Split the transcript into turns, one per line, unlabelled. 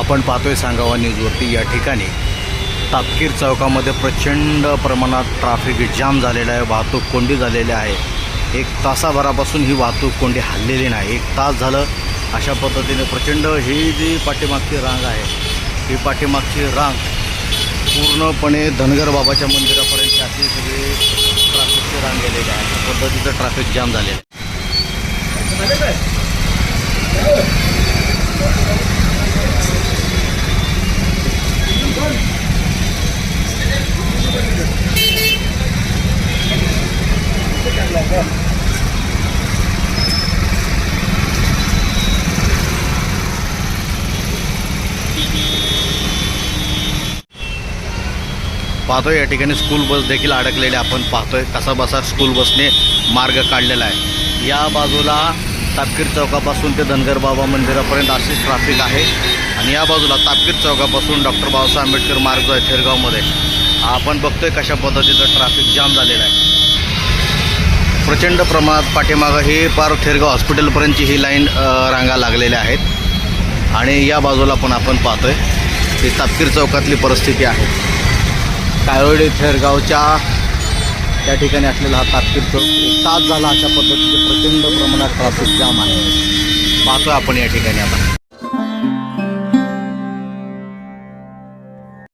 आपण पाहतोय सांगावा न्यूजवरती. या ठिकाणी तापकीर चौकामध्ये प्रचंड प्रमाणात ट्रॅफिक जाम झालेला आहे वाहतूक कोंडी झालेली आहे. एक तासाभरापासून ही वाहतूक कोंडी हल्लेली नाही. एक तास झालं अशा पद्धतीने प्रचंड ही जी पाठीमागची रांग आहे ही पाठीमागची रांग पूर्णपणे धनगर बाबाच्या मंदिरापर्यंत अशी सगळी ट्रॅफिकची रांग गेलेली आहे. अशा पद्धतीचं ट्रॅफिक जाम झालेलं आहे. पाहतोय या ठिकाणी स्कूल बस देखील अडकलेली आपण पाहतोय कसा बसा स्कूल बसने मार्ग काढलेला आहे. या बाजूला तापकीर चौकापासून ते धनगर बाबा मंदिरापर्यंत अशीच ट्रॅफिक आहे. आणि या बाजूला तापकीर चौकापासून डॉक्टर बाबासाहेब आंबेडकर मार्ग जो आहे थेरगावमध्ये. आपण बघतोय कशा पद्धतीचं ट्रॅफिक जाम झालेलं आहे. प्रचंड प्रमाणात पाठीमागं हे पार थेरगाव हॉस्पिटलपर्यंतची ही लाईन रांगा लागलेल्या आहेत. आणि या बाजूला पण आपण पाहतोय ही तापकीर चौकातली परिस्थिती आहे. काळोडी थेरगावच्या त्या ठिकाणी असलेला हा तापकीर चौक तास झाला अशा पद्धतीचे प्रचंड प्रमाणात ट्रॅफिक जाम आहे. पाहतोय आपण या ठिकाणी आता.